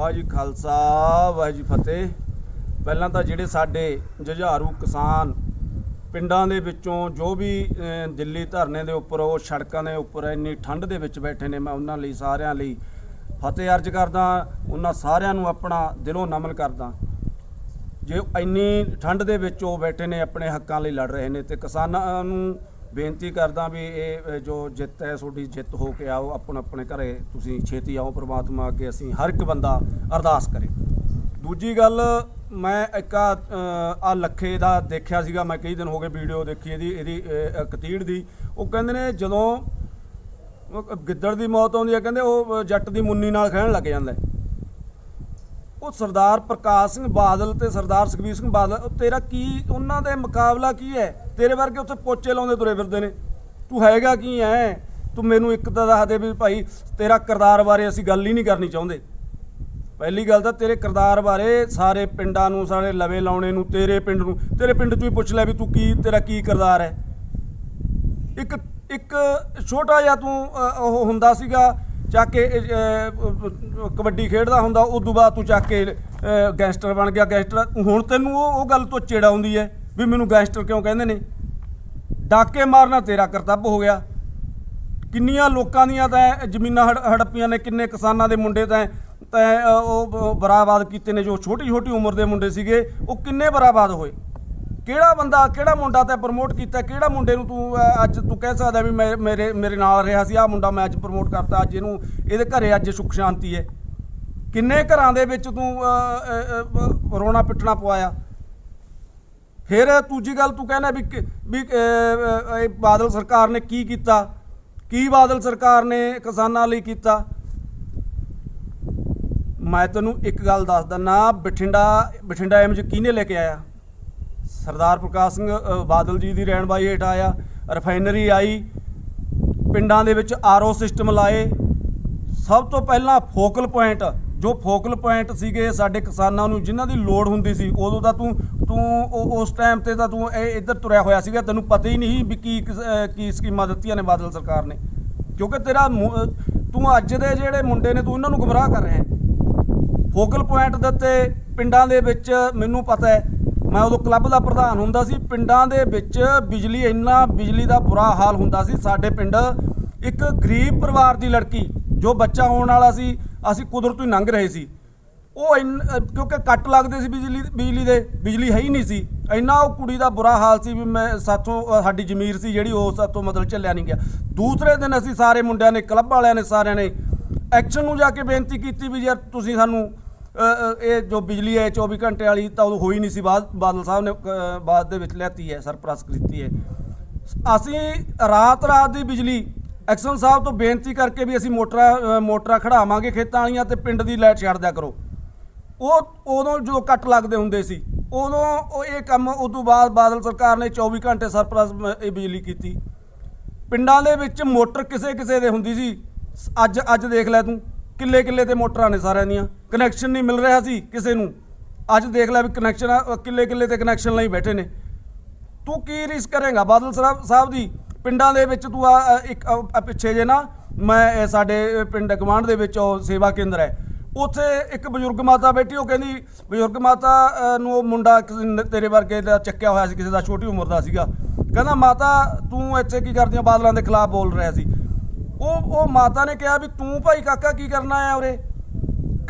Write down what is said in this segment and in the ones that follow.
ਵਾਹਿਗੁਰੂ ਜੀ ਖਾਲਸਾ, ਵਾਹਿਗੁਰੂ ਜੀ ਫਤਿਹ। ਪਹਿਲਾਂ ਤਾਂ ਜਿਹੜੇ ਸਾਡੇ ਜੁਝਾਰੂ ਕਿਸਾਨ ਪਿੰਡਾਂ ਦੇ ਵਿੱਚੋਂ ਜੋ ਵੀ ਦਿੱਲੀ ਧਰਨੇ ਦੇ ਉੱਪਰ, ਉਹ ਸੜਕਾਂ ਦੇ ਉੱਪਰ ਇੰਨੀ ਠੰਡ ਦੇ ਵਿੱਚ ਬੈਠੇ ਨੇ, ਮੈਂ ਉਹਨਾਂ ਲਈ, ਸਾਰਿਆਂ ਲਈ ਫਤਿਹ ਅਰਜ ਕਰਦਾ, ਉਹਨਾਂ ਸਾਰਿਆਂ ਨੂੰ ਆਪਣਾ ਦਿਲੋਂ ਨਮਨ ਕਰਦਾ। ਜੇ ਇੰਨੀ ਠੰਡ ਦੇ ਵਿੱਚ ਉਹ ਬੈਠੇ ਨੇ, ਆਪਣੇ ਹੱਕਾਂ ਲਈ ਲੜ ਰਹੇ ਨੇ, ਤੇ ਕਿਸਾਨਾਂ ਨੂੰ ਬੇਨਤੀ ਕਰਦਾ ਵੀ ਇਹ ਜੋ ਜਿੱਤ ਹੈ, ਤੁਹਾਡੀ ਜਿੱਤ ਹੋ ਕੇ ਆਓ, ਆਪਣ ਆਪਣੇ ਘਰੇ। ਤੁਸੀਂ ਛੇਤੀ ਆਓ ਪ੍ਰਮਾਤਮਾ ਅੱਗੇ, ਅਸੀਂ ਹਰ ਇੱਕ ਬੰਦਾ ਅਰਦਾਸ ਕਰੇ। ਦੂਜੀ ਗੱਲ, ਮੈਂ ਇੱਕ ਆ ਲੱਖੇ ਦਾ ਦੇਖਿਆ ਸੀਗਾ, ਮੈਂ ਕਈ ਦਿਨ ਹੋ ਗਏ ਵੀਡੀਓ ਦੇਖੀ ਇਹਦੀ ਇਹਦੀ ਕਤੀੜ ਦੀ। ਉਹ ਕਹਿੰਦੇ ਨੇ ਜਦੋਂ ਗਿੱਦੜ ਦੀ ਮੌਤ ਆਉਂਦੀ ਹੈ ਕਹਿੰਦੇ ਉਹ ਜੱਟ ਦੀ ਮੁੰਨੀ ਨਾਲ ਖਹਿਣ ਲੱਗ ਜਾਂਦਾ ਉਹ ਸਰਦਾਰ ਪ੍ਰਕਾਸ਼ ਸਿੰਘ ਬਾਦਲ ਤੇ ਸਰਦਾਰ ਸੁਖਬੀਰ ਸਿੰਘ ਬਾਦਲ, ਉਹ ਤੇਰਾ ਕੀ, ਉਹਨਾਂ ਦੇ ਮੁਕਾਬਲਾ ਕੀ ਹੈ? ਤੇਰੇ ਵਰਗੇ ਉੱਥੇ ਪੋਚੇ ਲਾਉਂਦੇ ਤੁਰੇ ਫਿਰਦੇ ਨੇ। ਤੂੰ ਹੈਗਾ ਕੀ ਹੈ ਤੂੰ ਮੈਨੂੰ ਇੱਕ ਤਾਂ ਦੱਸ ਦੇ ਵੀ ਭਾਈ, ਤੇਰਾ ਕਿਰਦਾਰ ਬਾਰੇ ਅਸੀਂ ਗੱਲ ਹੀ ਨਹੀਂ ਕਰਨੀ ਚਾਹੁੰਦੇ। ਪਹਿਲੀ ਗੱਲ ਤਾਂ ਤੇਰੇ ਕਿਰਦਾਰ ਬਾਰੇ ਸਾਰੇ ਪਿੰਡਾਂ ਨੂੰ, ਸਾਰੇ ਲਵੇ ਲਾਉਣੇ ਨੂੰ, ਤੇਰੇ ਪਿੰਡ ਨੂੰ, ਤੇਰੇ ਪਿੰਡ ਤੋਂ ਵੀ ਪੁੱਛ ਲੈ ਵੀ ਤੂੰ ਕੀ, ਤੇਰਾ ਕੀ ਕਿਰਦਾਰ ਹੈ। ਇੱਕ ਇੱਕ ਛੋਟਾ ਜਿਹਾ ਤੂੰ ਉਹ ਹੁੰਦਾ ਸੀਗਾ ਚੱਕ ਕੇ ਕਬੱਡੀ ਖੇਡਦਾ ਹੁੰਦਾ ਉਸ ਤੋਂ ਬਾਅਦ ਤੂੰ ਚੱਕ ਕੇ ਗੈਂਗਸਟਰ ਬਣ ਗਿਆ, ਗੈਂਗਸਟਰ। ਹੁਣ ਤੈਨੂੰ ਉਹ ਉਹ ਗੱਲ ਤੋਂ ਚੇੜਾ ਆਉਂਦੀ ਹੈ ਵੀ ਮੈਨੂੰ ਗੈਂਗਸਟਰ ਕਿਉਂ ਕਹਿੰਦੇ ਨੇ? ਡਾਕੇ ਮਾਰਨਾ ਤੇਰਾ ਕਰਤੱਵ ਹੋ ਗਿਆ। ਕਿੰਨੀਆਂ ਲੋਕਾਂ ਦੀਆਂ ਤਾਂ ਜ਼ਮੀਨਾਂ ਹੜ- ਹੜੱਪੀਆਂ ਨੇ, ਕਿੰਨੇ ਕਿਸਾਨਾਂ ਦੇ ਮੁੰਡੇ ਤਾਂ ਤਾਂ ਉਹ ਬਰਾਬਾਦ ਕੀਤੇ ਨੇ, ਜੋ ਛੋਟੀ ਛੋਟੀ ਉਮਰ ਦੇ ਮੁੰਡੇ ਸੀਗੇ, ਉਹ ਕਿੰਨੇ ਬਰਾਬਾਦ ਹੋਏ? ਕਿਹੜਾ ਬੰਦਾ, ਕਿਹੜਾ ਮੁੰਡਾ ਤੇ ਪ੍ਰਮੋਟ ਕੀਤਾ, ਕਿਹੜਾ ਮੁੰਡੇ ਨੂੰ ਤੂੰ ਅੱਜ ਤੂੰ ਕਹਿ ਸਕਦਾ ਵੀ ਮੈਂ ਮੇਰੇ ਮੇਰੇ ਨਾਲ ਰਿਹਾ ਸੀ, ਆਹ ਮੁੰਡਾ ਮੈਂ ਅੱਜ ਪ੍ਰਮੋਟ ਕਰਤਾ, ਅੱਜ ਇਹਨੂੰ, ਇਹਦੇ ਘਰੇ ਅੱਜ ਸੁੱਖ ਸ਼ਾਂਤੀ ਹੈ। ਕਿੰਨੇ ਘਰਾਂ ਦੇ ਵਿੱਚ ਤੂੰ ਰੋਣਾ ਪਿੱਟਣਾ ਪਵਾਇਆ? ਫਿਰ ਦੂਜੀ ਗੱਲ ਤੂੰ ਕਹਿੰਦਾ ਵੀ ਵੀ ਇਹ ਬਾਦਲ ਸਰਕਾਰ ਨੇ ਕੀ ਕੀਤਾ? ਕੀ ਬਾਦਲ ਸਰਕਾਰ ਨੇ ਕਿਸਾਨਾਂ ਲਈ ਕੀਤਾ? ਮੈਂ ਤੈਨੂੰ ਇੱਕ ਗੱਲ ਦੱਸ ਦਿੰਨਾ ਬਠਿੰਡਾ ਬਠਿੰਡਾ ਐਮਜ ਕਿਹਨੇ ਲੈ ਕੇ ਆਇਆ? ਸਰਦਾਰ ਪ੍ਰਕਾਸ਼ ਸਿੰਘ ਬਾਦਲ ਜੀ ਦੀ ਰਹਿਨਬਾਈ ਹੇਠ ਆਇਆ ਰਿਫਾਈਨਰੀ ਆਈ, ਪਿੰਡਾਂ ਦੇ ਵਿੱਚ ਆਰਓ ਸਿਸਟਮ ਲਾਏ। ਸਭ ਤੋਂ ਪਹਿਲਾਂ ਫੋਕਲ ਪੁਆਇੰਟ ਜੋ ਫੋਕਲ ਪੁਆਇੰਟ ਸੀਗੇ ਸਾਡੇ ਕਿਸਾਨਾਂ ਨੂੰ, ਜਿਨ੍ਹਾਂ ਦੀ ਲੋੜ ਹੁੰਦੀ ਸੀ, ਉਦੋਂ ਤਾਂ ਤੂੰ ਤੂੰ ਉਸ ਟਾਈਮ ਤੇ ਤਾਂ ਤੂੰ ਇਹ ਇੱਧਰ ਤੁਰਿਆ ਹੋਇਆ ਸੀਗਾ, ਤੈਨੂੰ ਪਤਾ ਹੀ ਨਹੀਂ ਵੀ ਕੀ ਕਿਸ- ਕੀ ਸਕੀਮਾਂ ਦਿੱਤੀਆਂ ਨੇ ਬਾਦਲ ਸਰਕਾਰ ਨੇ। ਕਿਉਂਕਿ ਤੇਰਾ ਤੂੰ ਅੱਜ ਦੇ ਜਿਹੜੇ ਮੁੰਡੇ ਨੇ, ਤੂੰ ਇਹਨਾਂ ਨੂੰ ਗੁੰਮਰਾਹ ਕਰ ਰਿਹਾ ਹੈ। ਫੋਕਲ ਪੁਆਇੰਟ ਦੇ ਉੱਤੇ ਪਿੰਡਾਂ ਦੇ ਵਿੱਚ ਮੈਨੂੰ ਪਤਾ ਹੈ ਮੈਂ ਉਦੋਂ ਕਲੱਬ ਦਾ ਪ੍ਰਧਾਨ ਹੁੰਦਾ ਸੀ, ਪਿੰਡਾਂ ਦੇ ਵਿੱਚ ਬਿਜਲੀ, ਇੰਨਾ ਬਿਜਲੀ ਦਾ ਬੁਰਾ ਹਾਲ ਹੁੰਦਾ ਸੀ। ਸਾਡੇ ਪਿੰਡ ਇੱਕ ਗਰੀਬ ਪਰਿਵਾਰ ਦੀ ਲੜਕੀ, ਜੋ ਬੱਚਾ ਹੋਣ ਵਾਲਾ ਸੀ, ਅਸੀਂ ਕੁਦਰਤ ਹੀ ਲੰਘ ਰਹੇ ਸੀ। ਉਹ ਇੰਨ- ਕਿਉਂਕਿ ਕੱਟ ਲੱਗਦੇ ਸੀ ਬਿਜਲੀ ਬਿਜਲੀ ਦੇ, ਬਿਜਲੀ ਹੈ ਹੀ ਨਹੀਂ ਸੀ। ਇੰਨਾ ਉਹ ਕੁੜੀ ਦਾ ਬੁਰਾ ਹਾਲ ਸੀ ਵੀ ਮੈਂ ਸਾਥੋਂ ਸਾਡੀ ਜ਼ਮੀਰ ਸੀ ਜਿਹੜੀ ਉਹ ਸਾਥੋਂ ਮਤਲਬ ਚੱਲਿਆ ਨਹੀਂ ਗਿਆ। ਦੂਸਰੇ ਦਿਨ ਅਸੀਂ ਸਾਰੇ ਮੁੰਡਿਆਂ ਨੇ ਕਲੱਬ ਵਾਲਿਆਂ ਨੇ ਸਾਰਿਆਂ ਨੇ ਐਕਸ਼ਨ ਨੂੰ ਜਾ ਕੇ ਬੇਨਤੀ ਕੀਤੀ ਵੀ ਯਾਰ ਤੁਸੀਂ ਸਾਨੂੰ ਇਹ ਜੋ ਬਿਜਲੀ ਹੈ 24 ਘੰਟੇ ਵਾਲੀ ਤਾਂ ਉਦੋਂ ਹੋਈ ਨਹੀਂ ਸੀ। ਬਾਅਦ ਬਾਦਲ ਸਾਹਿਬ ਨੇ ਬਾਅਦ ਦੇ ਵਿੱਚ ਲੈਤੀ ਹੈ, ਸਰਪ੍ਰਸਤ ਕੀਤੀ ਹੈ। ਅਸੀਂ ਰਾਤ ਰਾਤ ਦੀ ਬਿਜਲੀ, ਐਕਸ਼ਨ ਸਾਹਿਬ ਤੋਂ ਬੇਨਤੀ ਕਰਕੇ ਵੀ ਅਸੀਂ ਮੋਟਰਾਂ ਮੋਟਰਾਂ ਖੜਾਵਾਂਗੇ ਖੇਤਾਂ ਵਾਲੀਆਂ ਤੇ ਪਿੰਡ ਦੀ ਲਾਈਟ ਛੱਡ ਦਿਆ ਕਰੋ। ਉਹ ਉਦੋਂ ਜੋ ਕੱਟ ਲੱਗਦੇ ਹੁੰਦੇ ਸੀ, ਉਦੋਂ ਉਹ ਇਹ ਕੰਮ ਉਸ ਤੋਂ ਬਾਅਦ ਬਾਦਲ ਸਰਕਾਰ ਨੇ 24 ਘੰਟੇ ਸਰਪ੍ਰਸਤ ਇਹ ਬਿਜਲੀ ਕੀਤੀ। ਪਿੰਡਾਂ ਦੇ ਵਿੱਚ ਮੋਟਰ ਕਿਸੇ ਕਿਸੇ ਦੇ ਹੁੰਦੀ ਸੀ। ਅੱਜ ਅੱਜ ਦੇਖ ਲੈ ਤੂੰ ਕਿੱਲੇ ਕਿੱਲੇ ਤੇ ਮੋਟਰਾਂ ਨੇ ਸਾਰਿਆਂ ਦੀਆਂ। ਕਨੈਕਸ਼ਨ ਨਹੀਂ ਮਿਲ ਰਿਹਾ ਸੀ ਕਿਸੇ ਨੂੰ। ਅੱਜ ਦੇਖ ਲੈ ਵੀ ਕਨੈਕਸ਼ਨ ਕਿੱਲੇ ਕਿੱਲੇ ਤੇ ਕਨੈਕਸ਼ਨ ਲਈ ਬੈਠੇ ਨੇ। ਤੂੰ ਕੀ ਰਿਸ ਕਰੇਗਾ? ਬਾਦਲ ਸਾਹਿਬ ਸਾਹਿਬ ਦੀ, ਪਿੰਡਾਂ ਦੇ ਵਿੱਚ ਤੂੰ ਆ ਇੱਕ ਪਿੱਛੇ ਜੇ ਨਾ, ਮੈਂ ਸਾਡੇ ਪਿੰਡ ਗਵਾਂਢ ਦੇ ਵਿੱਚ ਉਹ ਸੇਵਾ ਕੇਂਦਰ ਹੈ। ਉੱਥੇ ਇੱਕ ਬਜ਼ੁਰਗ ਮਾਤਾ ਬੈਠੀ, ਉਹ ਕਹਿੰਦੀ, ਬਜ਼ੁਰਗ ਮਾਤਾ ਨੂੰ ਉਹ ਮੁੰਡਾ ਤੇਰੇ ਵਰਗੇ ਦਾ ਚੱਕਿਆ ਹੋਇਆ ਸੀ, ਕਿਸੇ ਦਾ ਛੋਟੀ ਉਮਰ ਦਾ ਸੀਗਾ। ਕਹਿੰਦਾ, ਮਾਤਾ, ਤੂੰ ਇੱਥੇ ਕੀ ਕਰਦੀ ਆ? ਬਾਦਲਾਂ ਦੇ ਖਿਲਾਫ ਬੋਲ ਰਿਹਾ ਸੀ। ਉਹ ਉਹ ਮਾਤਾ ਨੇ ਕਿਹਾ ਵੀ ਤੂੰ ਭਾਈ ਕਾਕਾ ਕੀ ਕਰਨਾ ਆਇਆ ਉਰੇ?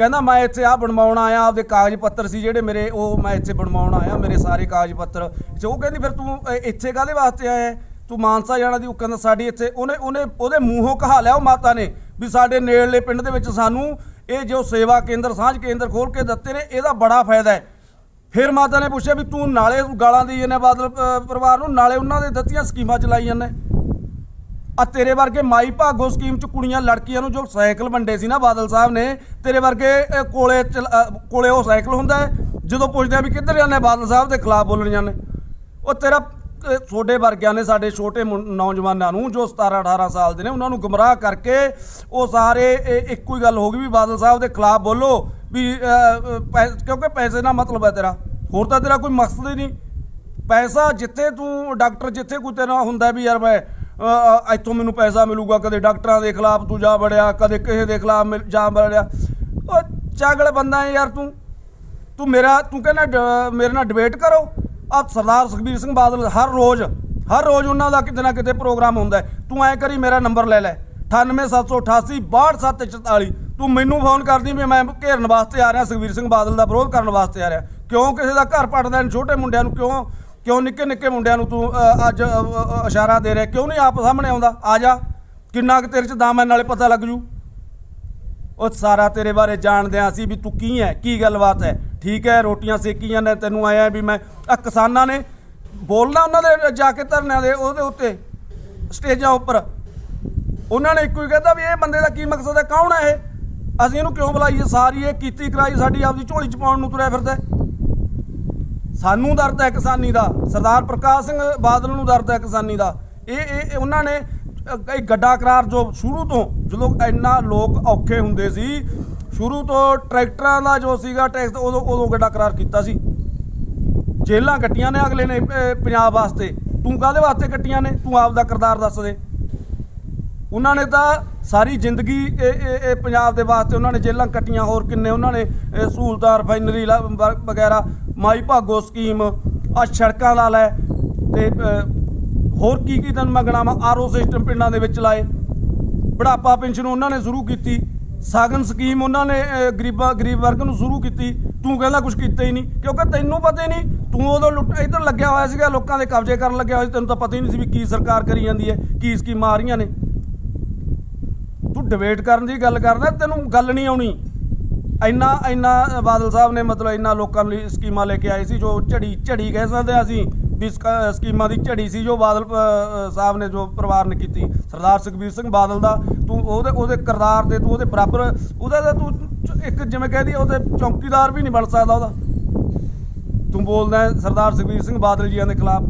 ਕਹਿੰਦਾ, ਮੈਂ ਇੱਥੇ ਆ ਬਣਵਾਉਣ ਆਇਆ ਆਪਦੇ ਕਾਗਜ਼ ਪੱਤਰ ਸੀ ਜਿਹੜੇ ਮੇਰੇ, ਉਹ ਮੈਂ ਇੱਥੇ ਬਣਵਾਉਣ ਆਇਆ, ਮੇਰੇ ਸਾਰੇ ਕਾਗਜ਼ ਪੱਤਰ। ਤੇ ਉਹ ਕਹਿੰਦੀ, ਫਿਰ ਤੂੰ ਇੱਥੇ ਕਾਹਦੇ ਵਾਸਤੇ ਆਇਆ ਤੂੰ ਮਾਨਸਾ ਜਾਣਾ ਦੀ ਉਹ ਕਹਿੰਦਾ ਸਾਡੀ ਇੱਥੇ, ਉਹਨੇ ਉਹਨੇ, ਉਹਦੇ ਮੂੰਹੋਂ ਕਹਾ ਲਿਆ ਉਹ ਮਾਤਾ ਨੇ ਵੀ ਸਾਡੇ ਨੇੜਲੇ ਪਿੰਡ ਦੇ ਵਿੱਚ ਸਾਨੂੰ ਇਹ ਜੋ ਸੇਵਾ ਕੇਂਦਰ, ਸਾਂਝ ਕੇਂਦਰ ਖੋਲ ਕੇ ਦਿੱਤੇ ਨੇ, ਇਹਦਾ ਬੜਾ ਫਾਇਦਾ ਹੈ। ਫਿਰ ਮਾਤਾ ਨੇ ਪੁੱਛਿਆ ਵੀ ਤੂੰ ਨਾਲੇ ਗਾਲਾਂ ਦੀ ਇਹਨੇ ਬਾਦਲ ਪਰਿਵਾਰ ਨੂੰ, ਨਾਲੇ ਉਹਨਾਂ ਦੇ ਦਿੱਤੀਆਂ ਸਕੀਮਾਂ ਚਲਾਈ ਜਾਂਦੇ। ਆ ਤੇਰੇ ਵਰਗੇ ਮਾਈ ਭਾਗੋ ਸਕੀਮ ਚ ਕੁੜੀਆਂ ਲੜਕੀਆਂ ਨੂੰ ਜੋ ਸਾਈਕਲ ਵੰਡੇ ਸੀ ਨਾ ਬਾਦਲ ਸਾਹਿਬ ਨੇ ਤੇਰੇ ਵਰਗੇ ਕੋਲੇ ਚਲ- ਕੋਲੇ ਉਹ ਸਾਈਕਲ ਹੁੰਦਾ ਜਦੋਂ ਪੁੱਛਦੇ ਆ ਵੀ ਕਿੱਧਰ ਜਾਂਦੇ ਬਾਦਲ ਸਾਹਿਬ ਦੇ ਖਿਲਾਫ ਬੋਲਣ ਜਾਂਦੇ ਉਹ ਤੇਰਾ ਅਹ, ਤੁਹਾਡੇ ਵਰਗਿਆਂ ਨੇ ਸਾਡੇ ਛੋਟੇ ਨੌਜਵਾਨਾਂ ਨੂੰ ਜੋ 17 18 ਸਾਲ ਦੇ ਨੇ ਉਹਨਾਂ ਨੂੰ ਗੁੰਮਰਾਹ ਕਰਕੇ ਉਹ ਸਾਰੇ ਇੱਕੋ ਹੀ ਗੱਲ ਹੋ ਗਈ ਵੀ ਬਾਦਲ ਸਾਹਿਬ ਦੇ ਖਿਲਾਫ ਬੋਲੋ ਵੀ ਪੈ- ਕਿਉਂਕਿ ਪੈਸੇ ਨਾਲ ਮਤਲਬ ਹੈ ਤੇਰਾ। ਹੋਰ ਤਾਂ ਤੇਰਾ ਕੋਈ ਮਕਸਦ ਹੀ ਨਹੀਂ। ਪੈਸਾ ਜਿੱਥੇ ਤੂੰ ਡਾਕਟਰ ਜਿੱਥੇ ਕੋਈ ਤੇਰਾ ਹੁੰਦਾ ਵੀ ਯਾਰ ਮੈਂ ਇੱਥੋਂ ਮੈਨੂੰ ਪੈਸਾ ਮਿਲੂਗਾ, ਕਦੇ ਡਾਕਟਰਾਂ ਦੇ ਖਿਲਾਫ ਤੂੰ ਜਾ ਵੜਿਆ, ਕਦੇ ਕਿਸੇ ਦੇ ਖਿਲਾਫ ਮਿਲ- ਜਾ ਬੜਿਆ ਉਹ ਚਾਗਲ ਬੰਦਾ ਹੈ ਯਾਰ ਤੂੰ। ਤੂੰ ਮੇਰਾ, ਤੂੰ ਕਹਿੰਦਾ ਡ- ਮੇਰੇ ਨਾਲ ਡਿਬੇਟ ਕਰੋ। ਆ ਸਰਦਾਰ ਸੁਖਬੀਰ ਸਿੰਘ ਬਾਦਲ ਹਰ ਰੋਜ਼ ਹਰ ਰੋਜ਼ ਉਹਨਾਂ ਦਾ ਕਿਤੇ ਨਾ ਕਿਤੇ ਪ੍ਰੋਗਰਾਮ ਹੁੰਦਾ ਤੂੰ ਐ ਕਰੀ, ਮੇਰਾ ਨੰਬਰ ਲੈ ਲੈ। 98788 62744 ਤੂੰ ਮੈਨੂੰ ਫੋਨ ਕਰਦੀ ਵੀ ਮੈਂ ਘੇਰਨ ਵਾਸਤੇ ਆ ਰਿਹਾ, ਸੁਖਬੀਰ ਸਿੰਘ ਬਾਦਲ ਦਾ ਵਿਰੋਧ ਕਰਨ ਵਾਸਤੇ ਆ ਰਿਹਾ। ਕਿਉਂ ਕਿਸੇ ਦਾ ਘਰ ਪਟਦਾ ਛੋਟੇ ਮੁੰਡਿਆਂ ਨੂੰ ਕਿਉਂ ਕਿਉਂ ਨਿੱਕੇ ਨਿੱਕੇ ਮੁੰਡਿਆਂ ਨੂੰ ਤੂੰ ਅੱਜ ਇਸ਼ਾਰਾ ਦੇ ਰਿਹਾ? ਕਿਉਂ ਨਹੀਂ ਆਪ ਸਾਹਮਣੇ ਆਉਂਦਾ? ਆ ਜਾ। ਕਿੰਨਾ ਕੁ ਤੇਰੇ ਚ ਦਮ ਹੈ, ਨਾਲੇ ਪਤਾ ਲੱਗ ਜੂ। ਉਹ ਸਾਰਾ ਤੇਰੇ ਬਾਰੇ ਜਾਣਦੇ ਆ ਅਸੀਂ ਵੀ ਤੂੰ ਕੀ ਹੈ, ਕੀ ਗੱਲਬਾਤ ਹੈ? ਠੀਕ ਹੈ, ਰੋਟੀਆਂ ਸੇਕੀਆਂ ਨੇ, ਤੈਨੂੰ ਆਇਆ ਵੀ ਮੈਂ। ਆ ਕਿਸਾਨਾਂ ਨੇ ਬੋਲਣਾ ਉਹਨਾਂ ਦੇ ਜਾ ਕੇ ਧਰਨਿਆਂ ਦੇ ਉਹਦੇ ਉੱਤੇ, ਸਟੇਜਾਂ ਉੱਪਰ। ਉਹਨਾਂ ਨੇ ਇੱਕੋ ਹੀ ਕਹਿੰਦਾ ਵੀ ਇਹ ਬੰਦੇ ਦਾ ਕੀ ਮਕਸਦ ਹੈ? ਕੌਣ ਹੈ ਇਹ? ਅਸੀਂ ਇਹਨੂੰ ਕਿਉਂ ਬੁਲਾਈਏ? ਸਾਰੀ ਇਹ ਕੀਤੀ ਕਰਾਈ, ਸਾਡੀ ਆਪਦੀ ਝੋਲੀ ਚ ਪਾਉਣ ਨੂੰ ਤੁਰਿਆ ਫਿਰਦਾ ਸਾਨੂੰ ਦਰਦ ਹੈ ਕਿਸਾਨੀ ਦਾ। ਸਰਦਾਰ ਪ੍ਰਕਾਸ਼ ਸਿੰਘ ਬਾਦਲ ਨੂੰ ਦਰਦ ਹੈ ਕਿਸਾਨੀ ਦਾ। ਇਹ ਇਹ ਉਹਨਾਂ ਨੇ ਇਹ ਗੱਡਾ ਕਰਾਰ ਜੋ ਸ਼ੁਰੂ ਤੋਂ ਜਦੋਂ ਇੰਨਾ ਲੋਕ ਔਖੇ ਹੁੰਦੇ ਸੀ, ਸ਼ੁਰੂ ਤੋਂ ਟਰੈਕਟਰਾਂ ਦਾ ਜੋ ਸੀਗਾ ਟੈਕਸ, ਉਦੋਂ ਉਦੋਂ ਗੱਡਾ ਕਰਾਰ ਕੀਤਾ ਸੀ। ਜੇਲਾਂ ਕੱਟੀਆਂ ਨੇ ਅਗਲੇ ਨੇ ਪੰਜਾਬ ਵਾਸਤੇ। ਤੂੰ ਕਾਹਦੇ ਵਾਸਤੇ ਕੱਟੀਆਂ ਨੇ? ਤੂੰ ਆਪ ਦਾ ਕਿਰਦਾਰ ਦੱਸ ਦੇ। ਉਹਨਾਂ ਨੇ ਤਾਂ ਸਾਰੀ ਜ਼ਿੰਦਗੀ ਇਹ ਪੰਜਾਬ ਦੇ ਵਾਸਤੇ ਉਹਨਾਂ ਨੇ ਜੇਲਾਂ ਕੱਟੀਆਂ, ਹੋਰ ਕਿੰਨੇ ਉਹਨਾਂ ਨੇ ਸਹੂਲਤਾਂ, ਰਿਫਾਈਨਰੀ ਵਗੈਰਾ ਮਾਈ ਭਾਗੋ ਸਕੀਮ ਆ ਸੜਕਾਂ ਲਾ ਲੈ ਤੇ ਹੋਰ ਕੀ ਕੀ ਤੈਨੂੰ ਮੈਂ ਗਣਾਵਾਂ? ਆਰਓ ਸਿਸਟਮ ਪਿੰਡਾਂ ਦੇ ਵਿੱਚ ਲਾਏ। ਬੁਢਾਪਾ ਪੈਨਸ਼ਨ ਉਹਨਾਂ ਨੇ ਸ਼ੁਰੂ ਕੀਤੀ। ਸਾਗਨ ਸਕੀਮ ਉਹਨਾਂ ਨੇ ਗਰੀਬਾਂ, ਗਰੀਬ ਵਰਗ ਨੂੰ ਸ਼ੁਰੂ ਕੀਤੀ। ਤੂੰ ਕਹਿੰਦਾ ਕੁਝ ਕੀਤਾ ਹੀ ਨਹੀਂ। ਕਿਉਂਕਿ ਤੈਨੂੰ ਪਤਾ ਹੀ ਨਹੀਂ, ਤੂੰ ਉਦੋਂ ਲੁੱਟ ਇੱਧਰ ਲੱਗਿਆ ਹੋਇਆ ਸੀਗਾ, ਲੋਕਾਂ ਦੇ ਕਬਜ਼ੇ ਕਰਨ ਲੱਗਿਆ ਹੋਇਆ ਸੀ। ਤੈਨੂੰ ਤਾਂ ਪਤਾ ਹੀ ਨਹੀਂ ਸੀ ਵੀ ਕੀ ਸਰਕਾਰ ਕਰੀ ਜਾਂਦੀ ਹੈ, ਕੀ ਸਕੀਮਾਂ ਆ ਰਹੀਆਂ ਨੇ। ਤੂੰ ਡਿਬੇਟ ਕਰਨ ਦੀ ਗੱਲ ਕਰਦਾ, ਤੈਨੂੰ ਗੱਲ ਨਹੀਂ ਆਉਣੀ। ਇੰਨਾ ਇੰਨਾ ਬਾਦਲ ਸਾਹਿਬ ਨੇ ਮਤਲਬ ਇੰਨਾ ਲੋਕਾਂ ਲਈ ਸਕੀਮਾਂ ਲੈ ਕੇ ਆਏ ਸੀ, ਜੋ ਝੜੀ ਝੜੀ ਕਹਿ ਸਕਦੇ ਹਾਂ ਅਸੀਂ ਵੀ ਸਕੀਮਾਂ ਦੀ ਝੜੀ ਸੀ, ਜੋ ਬਾਦਲ ਸਾਹਿਬ ਨੇ ਜੋ ਪਰਿਵਾਰ ਨੇ ਕੀਤੀ। ਸਰਦਾਰ ਸੁਖਬੀਰ ਸਿੰਘ ਬਾਦਲ ਦਾ, ਤੂੰ ਉਹਦੇ ਉਹਦੇ ਕਿਰਦਾਰ ਦੇ ਤੂੰ ਉਹਦੇ ਬਰਾਬਰ, ਉਹਦਾ ਤਾਂ ਤੂੰ ਇੱਕ ਜਿਵੇਂ ਕਹਿ ਕਹਦੀ ਉਹਦੇ ਚੌਕੀਦਾਰ ਵੀ ਨਹੀਂ ਬਣ ਸਕਦਾ ਉਹਦਾ। ਤੂੰ ਬੋਲਦਾ ਸਰਦਾਰ ਸੁਖਬੀਰ ਸਿੰਘ ਬਾਦਲ ਜੀਆਂ ਦੇ ਖਿਲਾਫ।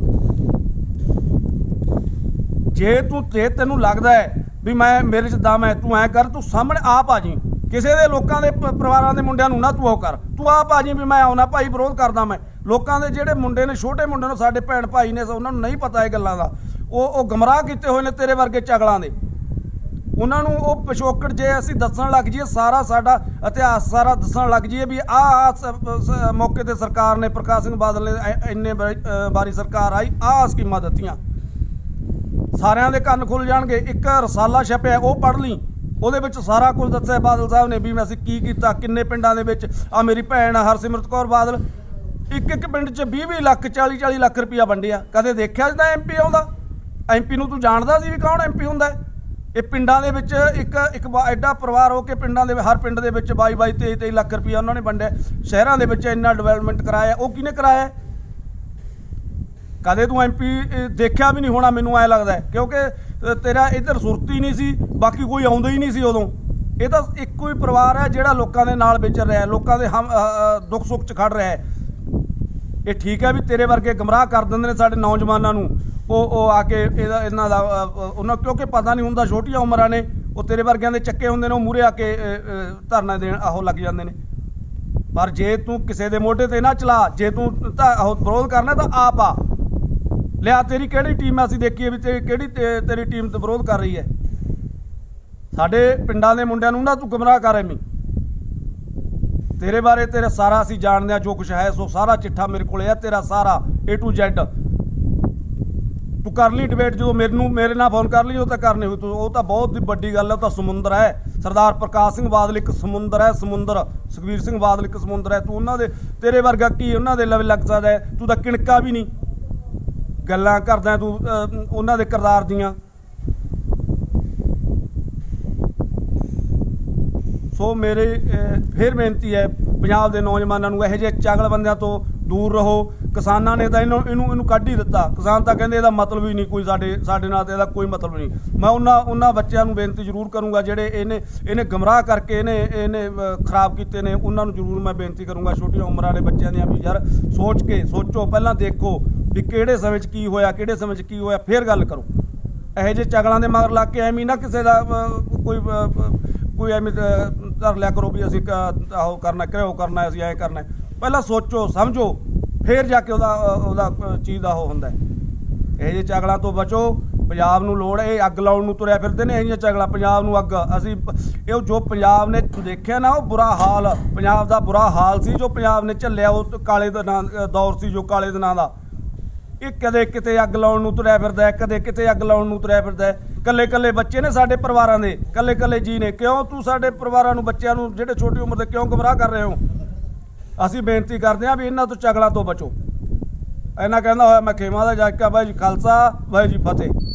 ਜੇ ਤੂੰ, ਜੇ ਤੈਨੂੰ ਲੱਗਦਾ ਹੈ ਵੀ ਮੈਂ, ਮੇਰੇ ਚ ਦਮ ਹੈ, ਤੂੰ ਐ ਕਰ, ਤੂੰ ਸਾਹਮਣੇ ਆਪ ਆ ਜੀ ਕਿਸੇ ਦੇ ਲੋਕਾਂ ਦੇ ਪ- ਪਰਿਵਾਰਾਂ ਦੇ ਮੁੰਡਿਆਂ ਨੂੰ ਨਾ ਤੂੰ ਉਹ ਕਰ। ਤੂੰ ਆਪ ਆ ਜੀ ਵੀ ਮੈਂ ਆਉਣਾ ਭਾਈ ਵਿਰੋਧ ਕਰਦਾ ਮੈਂ। ਲੋਕਾਂ ਦੇ ਜਿਹੜੇ ਮੁੰਡੇ ਨੇ ਛੋਟੇ ਮੁੰਡੇ ਨੂੰ ਸਾਡੇ ਭੈਣ ਭਾਈ ਨੇ ਉਹਨਾਂ ਨੂੰ ਨਹੀਂ ਪਤਾ ਇਹ ਗੱਲਾਂ ਦਾ। ਉਹ ਉਹ ਗਮਰਾਹ ਕੀਤੇ ਹੋਏ ਨੇ ਤੇਰੇ ਵਰਗੇ ਚਗਲਾਂ ਦੇ। ਉਹਨਾਂ ਨੂੰ ਉਹ ਪਿਛੋਕੜ ਜੇ ਅਸੀਂ ਦੱਸਣ ਲੱਗ ਜਾਈਏ ਸਾਰਾ ਸਾਡਾ ਇਤਿਹਾਸ ਸਾਰਾ ਦੱਸਣ ਲੱਗ ਜਾਈਏ ਵੀ ਆਹ ਮੌਕੇ ਤੇ ਸਰਕਾਰ ਨੇ ਪ੍ਰਕਾਸ਼ ਸਿੰਘ ਬਾਦਲ ਨੇ ਐ- ਇੰਨੇ ਵਾਰੀ ਅ, ਵਾਰੀ ਸਰਕਾਰ ਆਈ ਆਹ ਸਕੀਮਾਂ ਦਿੱਤੀਆਂ। ਸਾਰਿਆਂ ਦੇ ਕੰਨ ਖੁੱਲ ਜਾਣਗੇ। ਇੱਕ ਰਸਾਲਾ ਛਪਿਆ ਉਹ ਪੜ੍ਹ ਲਈ। ਉਹਦੇ ਵਿੱਚ ਸਾਰਾ ਕੁਝ ਦੱਸਿਆ ਬਾਦਲ ਸਾਹਿਬ ਨੇ ਵੀ ਅਸੀਂ ਕੀ ਕੀਤਾ, ਕਿੰਨੇ ਪਿੰਡਾਂ ਦੇ ਵਿੱਚ ਆ ਮੇਰੀ ਭੈਣ ਆ, ਹਰਸਿਮਰਤ ਕੌਰ ਬਾਦਲ, ਇੱਕ ਇੱਕ ਪਿੰਡ 'ਚ 20 20 ਲੱਖ 40 40 ਲੱਖ ਰੁਪਇਆ ਵੰਡਿਆ। ਕਦੇ ਦੇਖਿਆ ਜਿੱਦਾਂ ਐਮਪੀ ਆਉਂਦਾ? ਐਮਪੀ ਨੂੰ ਤੂੰ ਜਾਣਦਾ ਸੀ ਵੀ ਕੌਣ ਐਮਪੀ ਹੁੰਦਾ ਇਹ ਪਿੰਡਾਂ ਦੇ ਵਿੱਚ ਇੱਕ ਇੱਕ ਐਡਾ ਪਰਿਵਾਰ ਹੋ ਕੇ ਪਿੰਡਾਂ ਦੇ ਹਰ ਪਿੰਡ ਦੇ ਵਿੱਚ 22 22 23 23 ਲੱਖ ਰੁਪਇਆ ਉਹਨਾਂ ਨੇ ਵੰਡਿਆ। ਸ਼ਹਿਰਾਂ ਦੇ ਵਿੱਚ ਇੰਨਾ ਡਿਵੈਲਪਮੈਂਟ ਕਰਾਇਆ, ਉਹ ਕਿਹਨੇ ਕਰਾਇਆ? ਕਦੇ ਤੂੰ ਐਮਪੀ ਦੇਖਿਆ ਵੀ ਨਹੀਂ ਹੋਣਾ ਮੈਨੂੰ ਐ ਲੱਗਦਾ ਕਿਉਂਕਿ ਤੇਰਾ ਇੱਧਰ ਸੁਰਤੀ ਨਹੀਂ ਸੀ, ਬਾਕੀ ਕੋਈ ਆਉਂਦਾ ਹੀ ਨਹੀਂ ਸੀ ਉਦੋਂ। ਇਹ ਤਾਂ ਇੱਕੋ ਹੀ ਪਰਿਵਾਰ ਹੈ ਜਿਹੜਾ ਲੋਕਾਂ ਦੇ ਨਾਲ ਵਿਚਰ ਰਿਹਾ ਲੋਕਾਂ ਦੇ ਹਮ ਦੁੱਖ ਸੁੱਖ 'ਚ ਖੜ ਰਿਹਾ ਹੈ। ਇਹ ਠੀਕ ਹੈ ਵੀ ਤੇਰੇ ਵਰਗੇ ਗਮਰਾਹ ਕਰ ਦਿੰਦੇ ਨੇ ਸਾਡੇ ਨੌਜਵਾਨਾਂ ਨੂੰ। ਉਹ ਉਹ ਆ ਕੇ ਇਹਦਾ, ਇਹਨਾਂ ਦਾ ਉਹਨਾਂ, ਕਿਉਂਕਿ ਪਤਾ ਨਹੀਂ ਹੁੰਦਾ ਛੋਟੀਆਂ ਉਮਰਾਂ ਨੇ, ਉਹ ਤੇਰੇ ਵਰਗਿਆਂ ਦੇ ਚੱਕੇ ਹੁੰਦੇ ਨੇ, ਉਹ ਮੂਰੇ ਆ ਕੇ ਧਰਨਾ ਦੇਣ ਆਹੋ ਲੱਗ ਜਾਂਦੇ ਨੇ। ਪਰ ਜੇ ਤੂੰ ਕਿਸੇ ਦੇ ਮੋਢੇ ਤੇ ਨਾ ਚਲਾ, ਜੇ ਤੂੰ ਤਾਂ ਵਿਰੋਧ ਕਰਨਾ ਤਾਂ ਆਪ ਆ। ਲਿਆ, ਤੇਰੀ ਕਿਹੜੀ ਟੀਮ ਆ ਅਸੀਂ ਦੇਖੀਏ ਵੀ ਤੇਰੀ ਕਿਹੜੀ ਤੇ- ਤੇਰੀ ਟੀਮ ਤੇ ਵਿਰੋਧ ਕਰ ਰਹੀ ਹੈ। ਸਾਡੇ ਪਿੰਡਾਂ ਦੇ ਮੁੰਡਿਆਂ ਨੂੰ ਨਾ ਤੂੰ ਗੁੰਮਰਾਹ ਕਰ ਐਵੇਂ ਤੇਰੇ ਬਾਰੇ ਤੇਰਾ ਸਾਰਾ ਅਸੀਂ ਜਾਣਦੇ ਆ ਜੋ ਕੁਝ ਹੈ, ਸੋ ਸਾਰਾ ਚਿੱਠਾ ਮੇਰੇ ਕੋਲੇ ਆ, ਤੇਰਾ ਸਾਰਾ A to Z ਤੂੰ ਕਰ ਲਈ ਡਿਬੇਟ ਜਦੋਂ ਮੈਨੂੰ, ਮੇਰੇ ਨਾਲ ਫੋਨ ਕਰ ਲਈ, ਉਹ ਤਾਂ ਕਰਨੀ ਹੋਈ, ਤੂੰ ਉਹ ਤਾਂ ਬਹੁਤ ਹੀ ਵੱਡੀ ਗੱਲ ਹੈ, ਉਹ ਤਾਂ ਸਮੁੰਦਰ ਹੈ। ਸਰਦਾਰ ਪ੍ਰਕਾਸ਼ ਸਿੰਘ ਬਾਦਲ ਇੱਕ ਸਮੁੰਦਰ ਹੈ, ਸਮੁੰਦਰ। ਸੁਖਵੀਰ ਸਿੰਘ ਬਾਦਲ ਇੱਕ ਸਮੁੰਦਰ ਹੈ। ਤੂੰ ਉਹਨਾਂ ਦੇ ਤੇਰੇ ਵਰਗਾ ਕੀ ਉਹਨਾਂ ਦੇ ਲਵੇ ਲੱਗ ਸਕਦਾ ਤੂੰ ਤਾਂ ਕਿਣਕਾ ਵੀ ਨਹੀਂ। ਗੱਲਾਂ ਕਰਦਾ ਤੂੰ ਉਹਨਾਂ ਦੇ ਕਿਰਦਾਰ ਦੀਆਂ। ਸੋ ਮੇਰੇ ਅਹ, ਫਿਰ ਬੇਨਤੀ ਹੈ ਪੰਜਾਬ ਦੇ ਨੌਜਵਾਨਾਂ ਨੂੰ ਇਹੋ ਜਿਹੇ ਚਾਗਲ ਬੰਦਿਆਂ ਤੋਂ ਦੂਰ ਰਹੋ। ਕਿਸਾਨਾਂ ਨੇ ਤਾਂ ਇਹਨੂੰ ਇਹਨੂੰ ਇਹਨੂੰ ਕੱਢ ਹੀ ਦਿੱਤਾ। ਕਿਸਾਨ ਤਾਂ ਕਹਿੰਦੇ ਇਹਦਾ ਮਤਲਬ ਹੀ ਨਹੀਂ ਕੋਈ ਸਾਡੇ ਸਾਡੇ ਨਾਲ ਤੇ ਇਹਦਾ ਕੋਈ ਮਤਲਬ ਨਹੀਂ। ਮੈਂ ਉਹਨਾਂ ਉਹਨਾਂ ਬੱਚਿਆਂ ਨੂੰ ਬੇਨਤੀ ਜ਼ਰੂਰ ਕਰੂੰਗਾ ਜਿਹੜੇ ਇਹਨੇ ਇਹਨੇ ਗਮਰਾਹ ਕਰਕੇ ਇਹਨੇ ਇਹਨੇ ਖਰਾਬ ਕੀਤੇ ਨੇ ਉਹਨਾਂ ਨੂੰ ਜ਼ਰੂਰ ਮੈਂ ਬੇਨਤੀ ਕਰੂੰਗਾ ਛੋਟੀਆਂ ਉਮਰਾਂ ਦੇ ਬੱਚਿਆਂ ਦੀਆਂ ਵੀ ਯਾਰ ਸੋਚ ਕੇ ਸੋਚੋ ਪਹਿਲਾਂ ਦੇਖੋ। ਵੀ ਕਿਹੜੇ ਸਮੇਂ 'ਚ ਕੀ ਹੋਇਆ, ਕਿਹੜੇ ਸਮੇਂ 'ਚ ਕੀ ਹੋਇਆ, ਫਿਰ ਗੱਲ ਕਰੋ। ਇਹੋ ਜਿਹੇ ਚਗਲਾਂ ਦੇ ਮਗਰ ਲੱਗ ਕੇ ਐਵੇਂ ਨਾ ਕਿਸੇ ਦਾ ਕੋਈ ਕੋਈ ਐਵੇਂ ਧਰ ਲਿਆ ਕਰੋ ਵੀ ਅਸੀਂ ਕ- ਆਹੋ ਕਰਨਾ ਕਿਹੋ ਕਰਨਾ, ਅਸੀਂ ਐ ਕਰਨਾ। ਪਹਿਲਾਂ ਸੋਚੋ, ਸਮਝੋ, ਫਿਰ ਜਾ ਕੇ ਉਹਦਾ ਉਹਦਾ ਚੀਜ਼ ਦਾ ਉਹ ਹੁੰਦਾ ਹੈ। ਇਹੋ ਜਿਹੇ ਚਗਲਾਂ ਤੋਂ ਬਚੋ, ਪੰਜਾਬ ਨੂੰ ਲੋੜ ਇਹ ਅੱਗ ਲਾਉਣ ਨੂੰ ਤੁਰਿਆ ਫਿਰਦੇ ਨੇ ਇਹੀਆਂ ਚਗਲਾ, ਪੰਜਾਬ ਨੂੰ ਅੱਗ। ਅਸੀਂ, ਇਹ ਜੋ ਪੰਜਾਬ ਨੇ ਦੇਖਿਆ ਨਾ, ਉਹ ਬੁਰਾ ਹਾਲ, ਪੰਜਾਬ ਦਾ ਬੁਰਾ ਹਾਲ ਸੀ ਜੋ ਪੰਜਾਬ ਨੇ ਝੱਲਿਆ, ਉਹ ਕਾਲੇ ਦਾ ਨਾਂ ਦੌਰ ਸੀ ਜੋ ਕਾਲੇ ਦੇ ਨਾਂ ਦਾ। ਇਹ ਕਦੇ ਕਿਤੇ ਅੱਗ ਲਾਉਣ ਨੂੰ ਤੁਰਿਆ ਫਿਰਦਾ ਹੈ, ਕਦੇ ਕਿਤੇ ਅੱਗ ਲਾਉਣ ਨੂੰ ਤੁਰਿਆ ਫਿਰਦਾ ਹੈ। ਕੱਲੇ ਕੱਲੇ ਬੱਚੇ ਨੇ ਸਾਡੇ ਪਰਿਵਾਰਾਂ ਦੇ, ਕੱਲੇ ਕੱਲੇ ਜੀ ਨੇ। ਕਿਉਂ ਤੂੰ ਸਾਡੇ ਪਰਿਵਾਰਾਂ ਨੂੰ, ਬੱਚਿਆਂ ਨੂੰ ਜਿਹੜੇ ਛੋਟੀ ਉਮਰ ਦੇ ਕਿਉਂ ਗਮਰਾਹ ਕਰ ਰਹੇ ਹੋ? ਅਸੀਂ ਬੇਨਤੀ ਕਰਦੇ ਹਾਂ ਵੀ ਇਹਨਾਂ ਤੋਂ ਚਗਲਾਂ ਤੋਂ ਬਚੋ। ਇਹਨਾਂ ਕਹਿੰਦਾ ਹੋਇਆ ਮੈਂ ਖੇਮਾ ਦਾ ਜੱਜ ਕਾ ਬਾਈ ਜੀ ਖਾਲਸਾ ਬਾਈ ਜੀ ਫਤਿਹ।